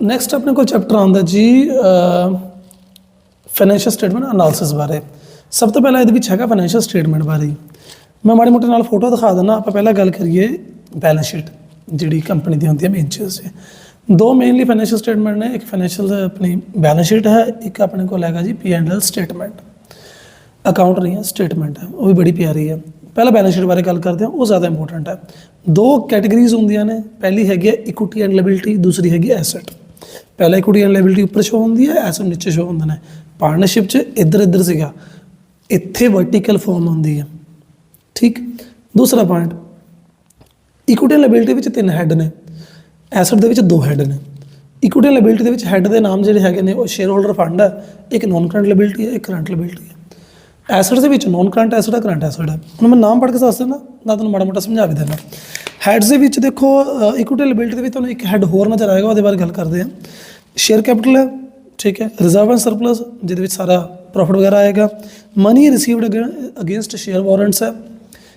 Next ਆਪਣੇ ਕੋਲ chapter ਆਉਂਦਾ ਜੀ ਫਾਈਨੈਂਸ਼ੀਅਲ ਸਟੇਟਮੈਂਟ ਐਨਾਲਿਸਿਸ ਬਾਰੇ। ਸਭ ਤੋਂ ਪਹਿਲਾਂ ਇਹਦੇ ਵਿੱਚ ਹੈਗਾ ਫਾਈਨੈਂਸ਼ੀਅਲ ਸਟੇਟਮੈਂਟ ਬਾਰੇ। ਮੈਂ ਮਾੜੀ ਮੋਟੇ ਨਾਲ ਫੋਟੋ ਦਿਖਾ ਦਿੰਦਾ, ਆਪਾਂ ਪਹਿਲਾਂ ਗੱਲ ਕਰੀਏ ਬੈਲੈਂਸ ਸ਼ੀਟ ਜਿਹੜੀ ਕੰਪਨੀ ਦੀ ਹੁੰਦੀ ਹੈ ਮੇਨ ਚੀਜ਼ ਹੈ। ਦੋ ਮੇਨਲੀ ਫਾਈਨੈਂਸ਼ੀਅਲ ਸਟੇਟਮੈਂਟ ਨੇ, ਇੱਕ ਫਾਈਨੈਂਸ਼ੀਅਲ ਆਪਣੀ ਬੈਲੈਂਸ ਸ਼ੀਟ ਹੈ, ਇੱਕ ਆਪਣੇ ਕੋਲ ਹੈਗਾ ਜੀ P and L statement account ਨਹੀਂ ਹੈ ਸਟੇਟਮੈਂਟ ਹੈ, ਉਹ ਵੀ ਬੜੀ ਪਿਆਰੀ ਹੈ। ਪਹਿਲਾਂ ਬੈਲੈਂਸ ਸ਼ੀਟ ਬਾਰੇ ਗੱਲ ਕਰਦੇ ਹਾਂ, ਉਹ ਜ਼ਿਆਦਾ ਇੰਪੋਰਟੈਂਟ ਹੈ। ਦੋ ਕੈਟਾਗਰੀਜ਼ ਹੁੰਦੀਆਂ ਨੇ, ਪਹਿਲੀ ਹੈਗੀ ਹੈ ਇਕੁਇਟੀ ਐਂਡ ਲਾਇਬਿਲਿਟੀ ਦੂਸਰੀ ਹੈਗੀ ਐਸੈਟ ਪਹਿਲਾਂ ਇਕੁਇਟੀ ਐਂਡ ਲਾਇਬਿਲਿਟੀ ਉੱਪਰ ਸ਼ੋ ਹੁੰਦੀ ਹੈ ਐਸੈਟ ਨੀਚੇ ਸ਼ੋ ਹੁੰਦੇ ਨੇ। ਪਾਰਟਨਰਸ਼ਿਪ 'ਚ ਇੱਧਰ ਇੱਧਰ ਸੀਗਾ। ਇੱਥੇ ਵਰਟੀਕਲ ਫਾਰਮ ਹੁੰਦੀ ਹੈ। ਠੀਕ? ਦੂਸਰਾ ਪੁਆਇੰਟ ਇਕੁਇਟੀ ਐਂਡ ਵਿੱਚ ਤਿੰਨ ਹੈੱਡ ਨੇ। ਐਸੈਟ ਦੇ ਵਿੱਚ ਦੋ ਹੈੱਡ ਨੇ। ਇਕੁਇਟੀ ਐਂਡ ਦੇ ਵਿੱਚ ਹੈੱਡ ਦੇ ਨਾਮ ਜਿਹੜੇ ਹੈਗੇ ਨੇ, ਉਹ ਸ਼ੇਅਰ ਹੋਲਡਰ ਫੰਡ ਹੈ। ਇੱਕ ਨਾਨ ਕਰੰਟ ਲਾਇਬਿਲਿਟੀ ਹੈ, ਇੱਕ ਕਰੰਟ ਲਾਇਬਿਲਿਟੀ ਹੈ। ਐਸੈਟ ਦੇ ਵਿੱਚ ਨੋਨ ਕਰੰਟ ਐਸਿਡ ਹੈ ਕਰੰਟ ਐਸਿਡ ਹੈ ਹੁਣ ਮੈਂ ਨਾਮ ਪੜ੍ਹ ਕੇ ਦੱਸ ਦਿੰਦਾ ਮੈਂ ਤੁਹਾਨੂੰ ਮਾੜਾ ਮੋਟਾ ਸਮਝਾ ਵੀ ਦਿੰਦਾ। ਹੈਡਸ ਦੇ ਵਿੱਚ ਦੇਖੋ ਇਕੁਇਟੀ ਲਾਇਬਿਲਿਟੀ ਦੇ ਵਿੱਚ ਤੁਹਾਨੂੰ ਇੱਕ ਹੈੱਡ ਹੋਰ ਨਜ਼ਰ ਆਏਗਾ, ਉਹਦੇ ਬਾਰੇ ਗੱਲ ਕਰਦੇ ਹਾਂ। ਸ਼ੇਅਰ ਕੈਪੀਟਲ ਹੈ, ਠੀਕ ਹੈ। ਰਿਜ਼ਰਵ ਐਂਡ ਸਰਪਲਸ ਜਿਹਦੇ ਵਿੱਚ ਸਾਰਾ ਪ੍ਰੋਫਿਟ ਵਗੈਰਾ ਆਏਗਾ। Money received against share warrants ਹੈ।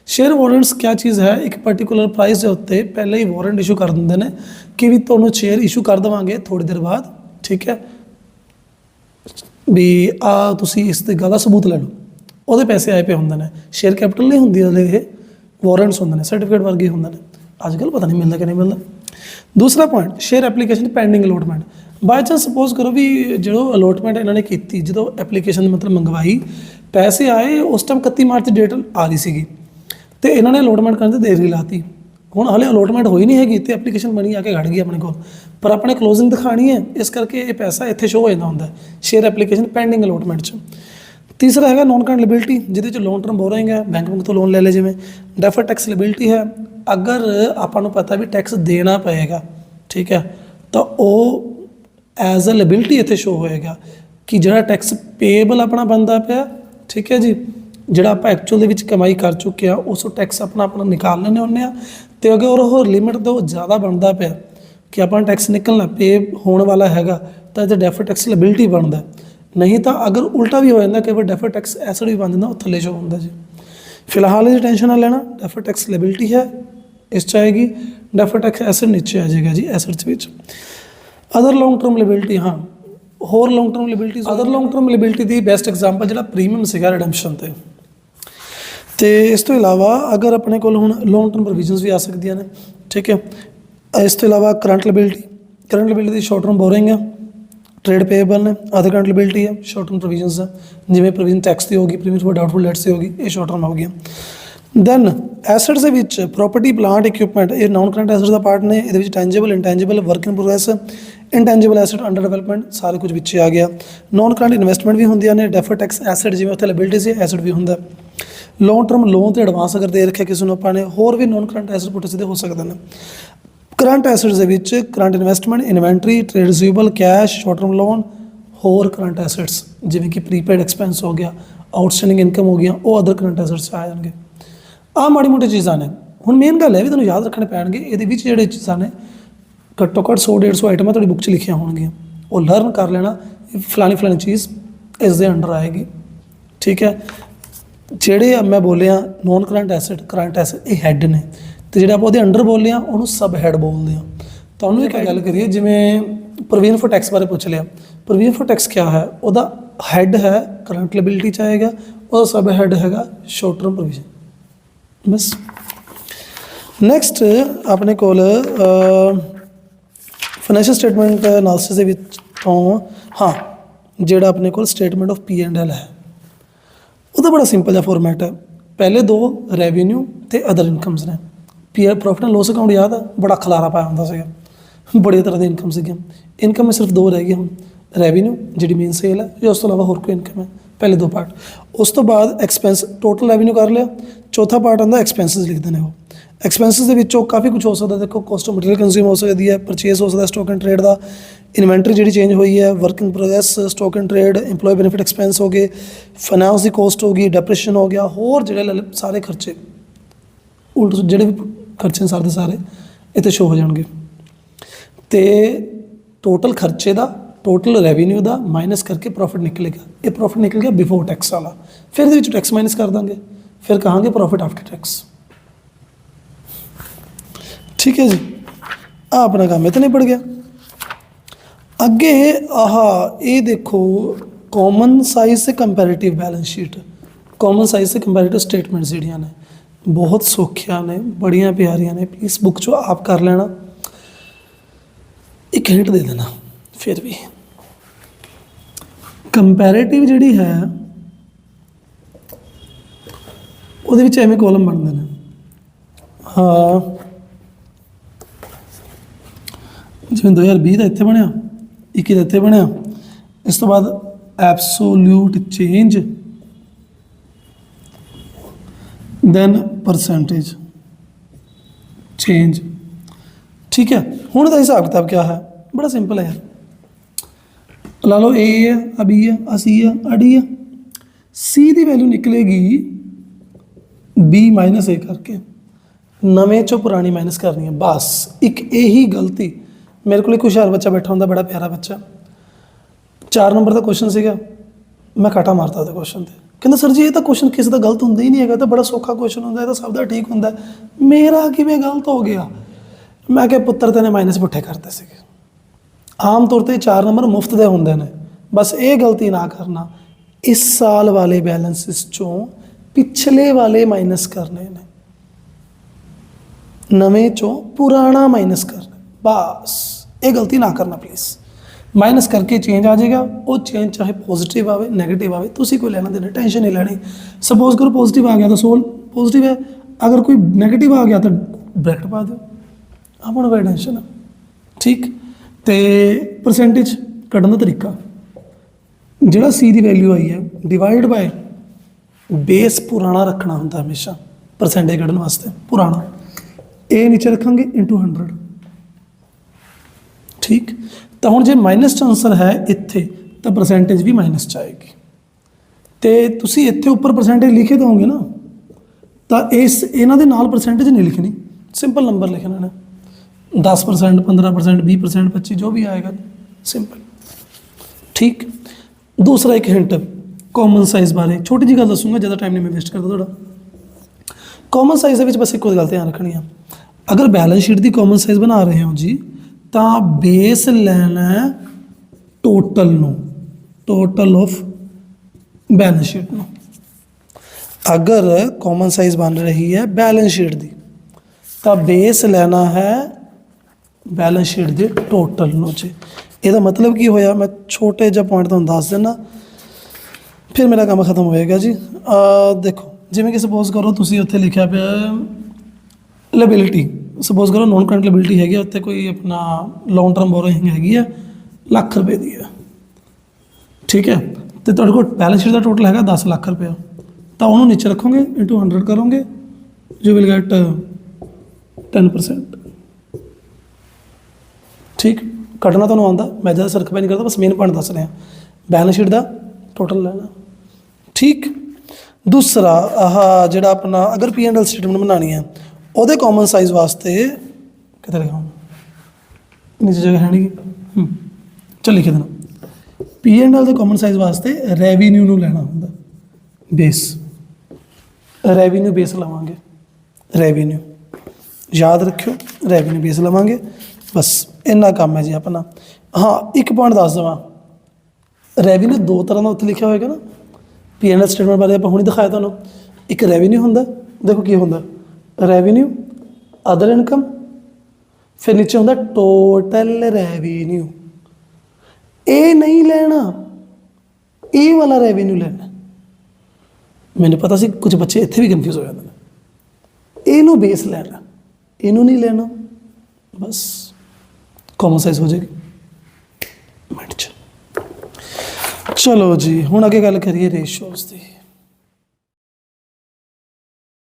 ਸ਼ੇਅਰ ਵਾਰੰਟਸ ਕਿਆ ਚੀਜ਼ ਹੈ? ਇੱਕ ਪਾਰਟਿਕੂਲਰ ਪ੍ਰਾਈਸ ਦੇ ਉੱਤੇ ਪਹਿਲੇ ਹੀ ਵਾਰੰਟ ਇਸ਼ੂ ਕਰ ਦਿੰਦੇ ਨੇ ਕਿ ਵੀ ਤੁਹਾਨੂੰ ਸ਼ੇਅਰ ਇਸ਼ੂ ਕਰ ਦੇਵਾਂਗੇ ਥੋੜੀ ਦੇਰ ਬਾਅਦ, ਠੀਕ ਹੈ। ਵੀ, ਆ, ਤੁਸੀਂ ਇਸ ਤੇ ਗੱਲ ਦਾ ਸਬੂਤ ਲੈ ਲਓ। ਉਹਦੇ ਪੈਸੇ ਆਏ ਪਏ ਹੁੰਦੇ ਨੇ ਸ਼ੇਅਰ ਕੈਪੀਟਲ ਨਹੀਂ ਹੁੰਦੀ ਉਹਦੇ ਇਹ ਵਾਰੰਟਸ ਹੁੰਦੇ ਨੇ ਸਰਟੀਫਿਕੇਟ ਵਰਗੇ ਹੁੰਦੇ ਨੇ। ਅੱਜ ਕੱਲ੍ਹ ਪਤਾ ਨਹੀਂ ਮਿਲਦਾ ਕਿ ਨਹੀਂ ਮਿਲਦਾ। ਦੂਸਰਾ point share application pending allotment by chance suppose ਕਰੋ ਵੀ ਜਦੋਂ ਅਲੋਟਮੈਂਟ ਇਹਨਾਂ ਨੇ ਕੀਤੀ, ਜਦੋਂ ਐਪਲੀਕੇਸ਼ਨ ਮਤਲਬ ਮੰਗਵਾਈ, ਪੈਸੇ ਆਏ, ਉਸ ਟਾਈਮ 31 ਮਾਰਚ ਡੇਟ ਆ ਰਹੀ ਸੀਗੀ। ਤੇ ਇਹਨਾਂ ਨੇ ਅਲੋਟਮੈਂਟ ਕਰਨ ਤੇ ਦੇਰੀ ਲਾਤੀ। ਹੁਣ ਹਲੇ ਅਲੋਟਮੈਂਟ ਹੋਈ ਨਹੀਂ ਹੈਗੀ ਤੇ ਐਪਲੀਕੇਸ਼ਨ ਬਣੀ ਆ ਕੇ ਖੜ ਗਈ ਆਪਣੇ ਕੋਲ। ਪਰ ਆਪਣੇ ਕਲੋਜ਼ਿੰਗ ਦਿਖਾਣੀ ਹੈ, ਇਸ ਕਰਕੇ ਇਹ ਪੈਸਾ ਇੱਥੇ ਸ਼ੋ ਹੋ ਜਾਂਦਾ ਹੁੰਦਾ ਸ਼ੇਅਰ ਐਪਲੀਕੇਸ਼ਨ ਪੈਂਡਿੰਗ ਅਲੋਟਮੈਂਟ 'ਚ। ਤੀਸਰਾ ਹੈਗਾ ਨੋਨ ਕਰੰਟ ਲਿਬਿਲਿਟੀ ਜਿਹਦੇ ਚ ਲੋਨ ਟਰਮ ਬੋਰਿੰਗ ਹੈ ਬੈਂਕ ਬੈਂਕ ਤੋਂ ਲੋਨ ਲੈ ਲੈ ਜਿਵੇਂ। ਡੈਫਰ ਟੈਕਸ ਲਿਬਿਲਿਟੀ ਹੈ। ਅਗਰ ਆਪਾਂ ਨੂੰ ਪਤਾ ਵੀ ਟੈਕਸ ਦੇਣਾ ਪਏਗਾ, ਠੀਕ ਹੈ, ਤਾਂ ਉਹ ਐਜ਼ ਅ ਲਿਬਿਲਿਟੀ ਇੱਥੇ ਸ਼ੋ ਹੋਏਗਾ ਕਿ ਜਿਹੜਾ ਟੈਕਸ ਪੇਏਬਲ ਆਪਣਾ ਬੰਦਾ ਪਿਆ, ਠੀਕ ਹੈ ਜੀ, ਜਿਹੜਾ ਆਪਾਂ ਐਕਚੁਅਲ ਦੇ ਵਿੱਚ ਕਮਾਈ ਕਰ ਚੁੱਕੇ ਆ ਉਸ ਟੈਕਸ ਆਪਣਾ ਆਪਣਾ ਨਿਕਾਲ ਲੈਣੇ ਹੁੰਦੇ ਆ ਤੇ ਅਗਰ ਉਹ ਲਿਮਿਟ ਤੋਂ ਜ਼ਿਆਦਾ ਬਣਦਾ ਪਿਆ, ਕਿ ਆਪਾਂ ਟੈਕਸ ਨਿਕਲਣਾ ਪੇ ਹੋਣ ਵਾਲਾ ਹੈਗਾ, ਤਾਂ ਇਹਦਾ ਡੈਫਰ ਟੈਕਸ ਲਿਬਿਲਿਟੀ ਬਣਦਾ। ਨਹੀਂ ਤਾਂ ਅਗਰ ਉਲਟਾ ਵੀ ਹੋ ਜਾਂਦਾ ਕਿ ਵਾਰ ਡੈਫਰ ਟੈਕਸ ਐਸਿਡ ਵੀ ਬਣ ਜਾਂਦਾ ਉਹ ਥੱਲੇ ਸ਼ੋ ਹੁੰਦਾ ਜੀ। ਫਿਲਹਾਲ ਇਹ ਟੈਨਸ਼ਨ ਨਾ ਲੈਣਾ ਡੈਫਰ ਟੈਕਸ ਲਿਬਿਲਿਟੀ ਹੈ, ਇਸ ਚ ਆਏਗੀ ਡੈਫਰ ਟੈਕਸ ਐਸਿਡ ਨੀਚੇ ਆ ਜਾਏਗਾ ਜੀ ਐਸਟਸ ਵਿੱਚ। ਅਦਰ ਲੌਂਗ ਟਰਮ ਲਿਬਿਲਿਟੀ ਹਾਂ। ਹੋਰ long term liabilities other long term liability ਦੀ ਬੈਸਟ ਐਗਜ਼ਾਮਪਲ ਜਿਹੜਾ ਪ੍ਰੀਮੀਅਮ ਸੀਗਾ ਰਿਡੈਂਪਸ਼ਨ ਤੇ। ਤੇ ਇਸ ਤੋਂ ਇਲਾਵਾ ਅਗਰ ਆਪਣੇ ਕੋਲ ਹੁਣ ਲੌਂਗ ਟਰਮ ਪ੍ਰੋਵੀਜ਼ਨਸ ਵੀ ਆ ਸਕਦੀਆਂ ਨੇ, ਠੀਕ ਹੈ। ਇਸ ਤੋਂ ਇਲਾਵਾ ਕਰੰਟ ਲਿਬਿਲਿਟੀ ਕਰੰਟ ਲਿਬਿਲਿਟੀ ਦੀ ਸ਼ਾਰਟ ਟਰਮ ਬੋਰਿੰਗ ਹੈ। ਟ੍ਰੇਡ ਪੇਏਬਲ ਨੇ ਅਦਰ ਕਰੰਟ ਲਿਬਿਲਿਟੀ ਹੈ ਸ਼ਾਰਟ ਟਰਮ ਪ੍ਰੋਵੀਜ਼ਨਸ ਦਾ ਜਿਵੇਂ ਪ੍ਰੋਵੀਜ਼ਨ ਟੈਕਸ ਦੀ ਹੋਗੀ ਪ੍ਰੀਮੀਅਮ ਫॉर ਡਾਊਟਫੁਲ ਡੈਟਸ ਦੀ ਹੋਗੀ ਇਹ ਸ਼ਾਰਟ ਟਰਮ ਹੋ ਗਿਆ ਦੈਨ ਐਸੈਟਸ ਦੇ ਵਿੱਚ ਪ੍ਰਾਪਰਟੀ ਪਲਾਂਟ ਇਕਵਿਪਮੈਂਟ ਇਹ ਨਾਨ ਕਰੰਟ ਐਸੈਟਸ ਦਾ ਪਾਰਟ ਨੇ, ਇਹਦੇ ਵਿੱਚ tangible intangible work in progress intangible asset under development ਸਾਰੇ ਕੁਝ ਵਿੱਚ ਆ ਗਿਆ। ਨਾਨ ਕਰੰਟ ਇਨਵੈਸਟਮੈਂਟ ਵੀ ਹੁੰਦੀਆਂ ਨੇ ਡੈਫਰ ਟੈਕਸ ਐਸੈਟ ਜਿਵੇਂ ਉੱਥੇ ਲਾਇਬਿਲਿਟੀ ਸੀ ਐਸੈਟ ਵੀ ਹੁੰਦਾ ਲੌਂਗ ਟਰਮ ਲੋਨ ਤੇ ਐਡਵਾਂਸ ਅਗਰ ਦੇ ਰੱਖਿਆ ਕਿਸੇ ਨੂੰ ਆਪਾਂ ਨੇ, ਹੋਰ ਵੀ ਨਾਨ ਕਰੰਟ ਐਸੈਟ ਪੁੱਟ ਸਿੱਧੇ ਹੋ ਸਕਦੇ ਨੇ। ਕਰੰਟ ਐਸੈਟਸ ਦੇ ਵਿੱਚ current investment, inventory trade receivable cash short term loan ਹੋਰ ਕਰੰਟ ਐਸੈਟਸ, ਜਿਵੇਂ ਕਿ ਪ੍ਰੀਪੇਡ ਐਕਸਪੈਂਸ ਹੋ ਗਿਆ ਆਊਟਸਟੈਂਡਿੰਗ ਇਨਕਮ ਹੋ ਗਿਆ, ਉਹ ਅਦਰ ਕਰੰਟ ਐਸੈਟਸ ਆ ਜਾਣਗੇ। ਆਹ ਮਾੜੀ ਮੋਟੀ ਚੀਜ਼ਾਂ ਨੇ। ਹੁਣ ਮੇਨ ਗੱਲ ਹੈ ਵੀ ਤੁਹਾਨੂੰ ਯਾਦ ਰੱਖਣੇ ਪੈਣਗੇ, ਇਹਦੇ ਵਿੱਚ ਜਿਹੜੇ ਚੀਜ਼ਾਂ ਨੇ, ਘੱਟੋ ਘੱਟ 100 150 ਆਈਟਮਾਂ ਤੁਹਾਡੀ ਬੁੱਕ 'ਚ ਲਿਖੀਆਂ ਹੋਣਗੀਆਂ। ਉਹ ਲਰਨ ਕਰ ਲੈਣਾ, ਇਹ ਫਲਾਣੀ ਫਲਾਣੀ ਚੀਜ਼ ਇਸ ਦੇ ਅੰਡਰ ਆਏਗੀ। ਠੀਕ ਹੈ? ਜਿਹੜੇ ਮੈਂ ਬੋਲਿਆ non current asset current asset ਇਹ ਹੈੱਡ ਨੇ। ਤੇ ਜਿਹੜਾ ਆਪਾਂ ਉਹਦੇ ਅੰਡਰ ਬੋਲਦੇ ਬੋਲਿਆ ਉਹਨੂੰ ਸਬ ਹੈੱਡ ਬੋਲਦੇ ਆ ਤੁਹਾਨੂੰ ਇੱਕ ਗੱਲ ਕਰੀਏ, ਜਿਵੇਂ ਪ੍ਰੋਵੀਜ਼ਨ ਫੋਟੈਕਸ ਬਾਰੇ ਪੁੱਛ ਲਿਆ। ਪ੍ਰਵੀਨ ਫੋਟੈਕਸ ਟੈਕਸ ਕੀ ਹੈ? ਉਹਦਾ ਹੈੱਡ ਹੈ ਕਰੰਟ ਲਾਇਬਿਲਿਟੀ ਚ ਆਏਗਾ, ਉਹਦਾ ਸਬ ਹੈੱਡ ਹੈਗਾ ਸ਼ਾਰਟ ਟਰਮ ਪ੍ਰੋਵੀਜ਼ਨ। ਬਸ। ਨੈਕਸਟ ਆਪਣੇ ਕੋਲ ਫਾਈਨੈਂਸ਼ੀਅਲ ਸਟੇਟਮੈਂਟ ਐਨਾਲਿਸਿਸ ਦੇ ਵਿੱਚ ਤੋਂ, ਹਾਂ, ਜਿਹੜਾ ਆਪਣੇ ਕੋਲ statement of P and L ਹੈ। ਉਹਦਾ ਬੜਾ ਸਿੰਪਲ ਜਿਹਾ ਫਾਰਮੈਟ ਹੈ। ਪਹਿਲੇ ਦੋ ਰੈਵਨਿਊ ਤੇ ਅਦਰ ਇਨਕਮਸ ਨੇ। P profit and loss account ਯਾਦ ਹੈ ਬੜਾ ਖਲਾਰਾ ਪਾਇਆ ਹੁੰਦਾ ਸੀਗਾ। ਬੜੇ ਤਰ੍ਹਾਂ ਦੇ ਇਨਕਮ ਸੀਗੇ ਇਨਕਮ ਸਿਰਫ ਦੋ ਰਹਿ ਗਏ ਹੁਣ। ਰੈਵਨਿਊ ਜਿਹੜੀ ਮੇਨ ਸੇਲ ਹੈ ਜਾਂ ਉਸ ਤੋਂ ਇਲਾਵਾ ਹੋਰ ਕੋਈ ਇਨਕਮ ਹੈ ਪਹਿਲੇ ਦੋ ਪਾਰਟ ਉਸ ਤੋਂ ਬਾਅਦ ਐਕਸਪੈਂਸ ਟੋਟਲ ਰੈਵਨਿਊ ਕਰ ਲਿਆ। ਚੌਥਾ ਪਾਰਟ ਆਉਂਦਾ ਐਕਸਪੈਂਸਸ ਲਿਖਦੇ ਨੇ ਉਹ। ਐਕਸਪੈਂਸਸ ਦੇ ਵਿੱਚੋਂ ਕਾਫੀ ਕੁਝ ਹੋ ਸਕਦਾ। ਦੇਖੋ ਕੋਸਟ ਆਫ ਮਟੀਰੀਅਲ ਕੰਜ਼ਿਊਮ ਹੋ ਸਕਦੀ ਹੈ ਪਰਚੇਸ ਹੋ ਸਕਦਾ ਸਟਾਕ ਐਂਡ ਟ੍ਰੇਡ ਦਾ। ਇਨਵੈਂਟਰੀ ਜਿਹੜੀ ਚੇਂਜ ਹੋਈ ਹੈ working in progress stock and trade EMPLOYE benefit expense ਹੋ ਗਏ। ਫਾਈਨਾਂਸ ਦੀ ਕੋਸਟ ਹੋ ਗਈ ਡੈਪਰੇਸ਼ਨ ਹੋ ਗਿਆ, ਹੋਰ ਜਿਹੜੇ ਸਾਰੇ ਖਰਚੇ। ਉਲਟ ਜਿਹੜੇ ਵੀ ਖਰਚੇ ਨੇ ਸਾਰੇ ਦੇ ਸਾਰੇ ਇੱਥੇ ਸ਼ੋ ਹੋ ਜਾਣਗੇ। ਤੇ ਟੋਟਲ ਖਰਚੇ ਦਾ ਟੋਟਲ ਰੈਵਨਿਊ ਦਾ ਮਾਈਨਸ ਕਰਕੇ ਪ੍ਰੋਫਿਟ ਨਿਕਲੇਗਾ ਇਹ ਪ੍ਰੋਫਿਟ ਨਿਕਲ ਗਿਆ ਬਿਫੋਰ ਟੈਕਸ ਵਾਲਾ। ਫਿਰ ਇਹਦੇ ਵਿੱਚ ਟੈਕਸ ਮਾਈਨਸ ਕਰ ਦਾਂਗੇ। ਫਿਰ ਕਹਾਂਗੇ ਪ੍ਰੋਫਿਟ ਆਫਟਰ ਟੈਕਸ ਠੀਕ ਹੈ ਜੀ। ਆ ਆਪਣਾ ਕੰਮ ਇਹ ਤਾਂ ਨਹੀਂ ਪੜ ਗਿਆ। ਅੱਗੇ ਆਹ ਇਹ ਦੇਖੋ ਕਾਮਨ ਸਾਈਜ਼ ਤੇ comparative balance sheet common size ਤੇ ਕੰਪੈਰੀਟਿਵ ਸਟੇਟਮੈਂਟਸ ਜਿਹੜੀਆਂ ਨੇ। ਬਹੁਤ ਸੌਖੀਆਂ ਨੇ, ਬੜੀਆਂ ਪਿਆਰੀਆਂ ਨੇ। ਪਲੀਜ਼ ਬੁੱਕ ਚੋਂ ਆਪ ਕਰ ਲੈਣਾ। ਇੱਕ ਹਿੰਟ ਦੇ ਦੇਣਾ, ਫਿਰ ਵੀ। ਕੰਪੈਰੀਟਿਵ ਜਿਹੜੀ ਹੈ, ਉਹਦੇ ਵਿੱਚ ਐਵੇਂ ਕਾਲਮ ਬਣਦੇ ਨੇ। ਹਾਂ। ਜਿਵੇਂ 2020 ਦਾ ਇੱਥੇ ਬਣਿਆ 21 ਦਾ ਇੱਥੇ ਬਣਿਆ। ਇਸ ਤੋਂ ਬਾਅਦ absolute change then percentage change ਠੀਕ ਹੈ ਹੁਣ ਦਾ ਹਿਸਾਬ ਕਿਤਾਬ ਕੀ ਹੈ ਬੜਾ ਸਿੰਪਲ ਹੈ ਯਾਰ ਲਾ ਲਓ A ਹੈ ਆ B ਹੈ ਆ C ਹੈ ਆ D ਹੈ C ਦੀ ਵੈਲਿਊ ਨਿਕਲੇਗੀ B A ਕਰਕੇ ਨਵੇਂ ਚੋਂ ਪੁਰਾਣੀ ਮਾਈਨਸ ਕਰਨੀ ਹੈ ਬਸ ਇੱਕ ਇਹੀ ਗਲਤੀ ਮੇਰੇ ਕੋਲ ਇੱਕ ਹੁਸ਼ਿਆਰ ਬੱਚਾ ਬੈਠਾ ਹੁੰਦਾ ਬੜਾ ਪਿਆਰਾ ਬੱਚਾ 4 ਨੰਬਰ ਦਾ ਕੁਐਸਚਨ ਸੀਗਾ ਮੈਂ ਕਾਟਾ ਮਾਰਤਾ ਉਹਦੇ ਕੁਐਸਚਨ ਤੇ ਕਹਿੰਦਾ, ਸਰ ਜੀ, ਇਹ ਤਾਂ ਕੁਐਸਚਨ ਕਿਸੇ ਦਾ ਗਲਤ ਹੁੰਦਾ ਹੀ ਨਹੀਂ ਹੈਗਾ, ਇਹ ਤਾਂ ਬੜਾ ਸੌਖਾ ਕੁਐਸਚਨ ਹੁੰਦਾ, ਇਹ ਤਾਂ ਸਭ ਦਾ ਠੀਕ ਹੁੰਦਾ। ਮੇਰਾ ਕਿਵੇਂ ਗਲਤ ਹੋ ਗਿਆ? ਮੈਂ ਕਿਹਾ, ਪੁੱਤਰ, ਤੇਨੇ ਮਾਈਨਸ ਪੁੱਠੇ ਕਰਤੇ ਸੀਗੇ। ਆਮ ਤੌਰ ਤੇ 4 ਨੰਬਰ ਮੁਫਤ ਦੇ ਹੁੰਦੇ ਨੇ। ਬਸ ਇਹ ਗਲਤੀ ਨਾ ਕਰਨਾ। ਇਸ ਸਾਲ ਵਾਲੇ ਬੈਲੈਂਸਿਸ ਚੋਂ ਪਿਛਲੇ ਵਾਲੇ ਮਾਈਨਸ ਕਰਨੇ ਨੇ। ਨਵੇਂ ਚੋਂ ਪੁਰਾਣਾ ਮਾਈਨਸ ਕਰਨਾ। ਬਸ, ਇਹ ਗਲਤੀ ਨਾ ਕਰਨਾ ਪਲੀਜ਼ ਮਾਈਨਸ ਕਰਕੇ ਚੇਂਜ ਆ ਜਾਏਗਾ, ਉਹ ਚੇਂਜ ਚਾਹੇ ਪੋਜ਼ਿਟਿਵ ਆਵੇ ਨੈਗੇਟਿਵ ਆਵੇ, ਤੁਸੀਂ ਕੋਈ ਲੈਣਾ ਦੇਣਾ ਟੈਨਸ਼ਨ ਨਹੀਂ ਲੈਣੀ। ਸਪੋਜ਼ ਕਰੋ ਪੋਜ਼ਿਟਿਵ ਆ ਗਿਆ ਤਾਂ ਸੋਲ ਪੋਜ਼ਿਟਿਵ ਹੈ। ਅਗਰ ਕੋਈ ਨੈਗੇਟਿਵ ਆ ਗਿਆ ਤਾਂ ਬ੍ਰੈਕਟ ਪਾ ਦਿਓ। ਆਪਾਂ ਨੂੰ ਕੋਈ ਟੈਨਸ਼ਨ ਹੈ ਠੀਕ? ਤੇ ਪਰਸੈਂਟੇਜ ਕੱਢਣ ਦਾ ਤਰੀਕਾ। ਜਿਹੜਾ ਸੀ ਦੀ ਵੈਲਿਊ ਆਈ ਹੈ ਡਿਵਾਈਡ ਬਾਈ ਬੇਸ ਪੁਰਾਣਾ ਰੱਖਣਾ ਹੁੰਦਾ ਹਮੇਸ਼ਾ ਪਰਸੈਂਟੇਜ ਕੱਢਣ ਵਾਸਤੇ, ਪੁਰਾਣਾ। ਇਹ ਨੀਚੇ ਰੱਖਾਂਗੇ ਇਨਟੂ 100 ਠੀਕ? ਤਾਂ ਹੁਣ ਜੇ ਮਾਈਨਸ ਚ ਆਨਸਰ ਹੈ ਇੱਥੇ, ਤਾਂ ਪਰਸੈਂਟੇਜ ਵੀ ਮਾਈਨਸ ਚ ਆਏਗੀ। ਤੇ ਤੁਸੀਂ ਇੱਥੇ ਉੱਪਰ ਪਰਸੈਂਟੇਜ ਲਿਖੇ ਦੋਗੇ ਨਾ, ਤਾਂ ਇਸ, ਇਹਨਾਂ ਦੇ ਨਾਲ ਪਰਸੈਂਟੇਜ ਨਹੀਂ ਲਿਖਣੀ। ਸਿੰਪਲ ਨੰਬਰ ਲਿਖਣਾ ਨੇ 10% 15% 20% 25 ਜੋ ਵੀ ਆਏਗਾ ਸਿੰਪਲ ਠੀਕ? ਦੂਸਰਾ ਇੱਕ ਹਿੰਟ ਕਾਮਨ ਸਾਈਜ਼ ਬਾਰੇ। ਛੋਟੀ ਜੀ ਗੱਲ ਦੱਸੂਗਾ, ਜ਼ਿਆਦਾ ਟਾਈਮ ਨਹੀਂ ਮੈਂ ਵੇਸਟ ਕਰਦਾ ਤੁਹਾਡਾ। ਕਾਮਨ ਸਾਈਜ਼ ਦੇ ਵਿੱਚ ਬਸ ਇੱਕੋ ਗੱਲ ਧਿਆਨ ਰੱਖਣੀ ਆ। ਅਗਰ ਬੈਲੈਂਸ ਸ਼ੀਟ ਦੀ ਕਾਮਨ ਸਾਈਜ਼ ਬਣਾ ਰਹੇ ਹੋ ਜੀ ਤਾਂ ਬੇਸ ਲੈਣਾ ਟੋਟਲ ਨੂੰ ਟੋਟਲ ਆਫ ਬੈਲੈਂਸ ਸ਼ੀਟ ਨੂੰ। ਅਗਰ ਕਾਮਨ ਸਾਈਜ਼ ਬਣ ਰਹੀ ਹੈ ਬੈਲੈਂਸ ਸ਼ੀਟ ਦੀ, ਤਾਂ ਬੇਸ ਲੈਣਾ ਹੈ ਬੈਲੈਂਸ ਸ਼ੀਟ ਦੇ ਟੋਟਲ ਨੂੰ ਜੇ। ਇਹਦਾ ਮਤਲਬ ਕੀ ਹੋਇਆ? ਮੈਂ ਛੋਟੇ ਜਿਹਾ ਪੁਆਇੰਟ ਤੁਹਾਨੂੰ ਦੱਸ ਦਿੰਦਾ। ਫਿਰ ਮੇਰਾ ਕੰਮ ਖਤਮ ਹੋਏਗਾ ਜੀ। ਅਹ ਦੇਖੋ, ਜਿਵੇਂ ਕਿ ਸਪੋਜ਼ ਕਰੋ ਤੁਸੀਂ ਉੱਥੇ ਲਿਖਿਆ ਪਿਆ ਲਾਇਬਿਲਿਟੀ ਸਪੋਜ਼ ਕਰੋ ਨੋਨ ਕਰੰਟ ਲਾਇਬਿਲਿਟੀ ਹੈਗੀ ਆ, ਉੱਥੇ ਕੋਈ ਆਪਣਾ ਲੌਂਗ ਟਰਮ ਬੋਰੋਇੰਗ ਹੈਗੀ ਆ, ਲੱਖ ਰੁਪਏ ਦੀ ਆ। ਠੀਕ ਹੈ? ਤੇ ਤੁਹਾਡੇ ਕੋਲ ਬੈਲੈਂਸ ਸ਼ੀਟ ਦਾ ਟੋਟਲ ਹੈਗਾ 10 ਲੱਖ ਰੁਪਏ। ਤਾਂ ਉਹਨੂੰ ਨੀਚੇ ਰੱਖੋਗੇ ਇਨਟੂ 100 ਕਰੋਗੇ ਯੂ ਵਿਲ ਗੈਟ 10% ਠੀਕ? ਕੱਢਣਾ ਤੁਹਾਨੂੰ ਆਉਂਦਾ, ਮੈਂ ਜ਼ਿਆਦਾ ਸਰਖ ਨਹੀਂ ਕਰਦਾ, ਬਸ ਮੇਨ ਪੁਆਇੰਟ ਦੱਸ ਰਿਹਾ। ਬੈਲੈਂਸ ਸ਼ੀਟ ਦਾ ਟੋਟਲ ਲੈਣਾ। ਠੀਕ? ਦੂਸਰਾ, ਆਹ ਜਿਹੜਾ ਆਪਣਾ ਅਗਰ ਪੀ ਐਂਡ ਐਲ ਸਟੇਟਮੈਂਟ ਬਣਾਉਣੀ ਹੈ ਉਹਦੇ ਕਾਮਨ ਸਾਈਜ਼ ਵਾਸਤੇ ਕਿਤੇ ਲਿਖਾਂ ਨੀਚੇ ਜਗ੍ਹਾ ਹੈ ਨਹੀਂ ਹੂੰ। ਚੱਲ ਲਿਖ ਦੇਣਾ। ਪੀ ਐਂਡ ਐਲ ਦੇ ਕਾਮਨ ਸਾਈਜ਼ ਵਾਸਤੇ ਰੈਵਨਿਊ ਨੂੰ ਲੈਣਾ ਹੁੰਦਾ। ਬੇਸ ਰੈਵਨਿਊ ਬੇਸ ਲਵਾਂਗੇ। ਰੈਵਨਿਊ ਯਾਦ ਰੱਖਿਓ ਰੈਵਨਿਊ ਬੇਸ ਲਵਾਂਗੇ। ਬਸ, ਇੰਨਾ ਕੰਮ ਹੈ ਜੀ ਆਪਣਾ। ਹਾਂ, ਇੱਕ ਪੁਆਇੰਟ ਦੱਸ ਦਵਾਂ। ਰੈਵਨਿਊ ਦੋ ਤਰ੍ਹਾਂ ਦਾ ਉੱਥੇ ਲਿਖਿਆ ਹੋਏਗਾ ਨਾ। ਪੀ ਐਂਡ ਸਟੇਟਮੈਂਟ ਬਾਰੇ ਆਪਾਂ ਹੁਣੇ ਦਿਖਾਇਆ ਤੁਹਾਨੂੰ। ਇੱਕ ਰੈਵਨਿਊ ਹੁੰਦਾ, ਦੇਖੋ ਕੀ ਹੁੰਦਾ। ਰੈਵਨਿਊ ਅਦਰ ਇਨਕਮ ਫਿਰ ਨੀਚੇ ਹੁੰਦਾ ਟੋਟਲ ਰੈਵਨਿਊ ਇਹ ਨਹੀਂ ਲੈਣਾ ਇਹ ਵਾਲਾ ਰੈਵਨਿਊ ਲੈਣਾ। ਮੈਨੂੰ ਪਤਾ ਸੀ ਕੁਝ ਬੱਚੇ ਇੱਥੇ ਵੀ ਕਨਫਿਊਜ਼ ਹੋ ਜਾਂਦੇ ਨੇ। ਇਹਨੂੰ ਬੇਸ ਲੈਣਾ ਇਹਨੂੰ ਨਹੀਂ ਲੈਣਾ, ਬਸ ਕਾਮਨ ਸਾਈਜ਼ ਹੋ ਜਾਏਗੀ। ਮਿੰਟ ਚ। ਚਲੋ ਜੀ, ਹੁਣ ਅੱਗੇ ਗੱਲ ਕਰੀਏ ਰੇਸ਼ੋਜ਼ ਦੀ।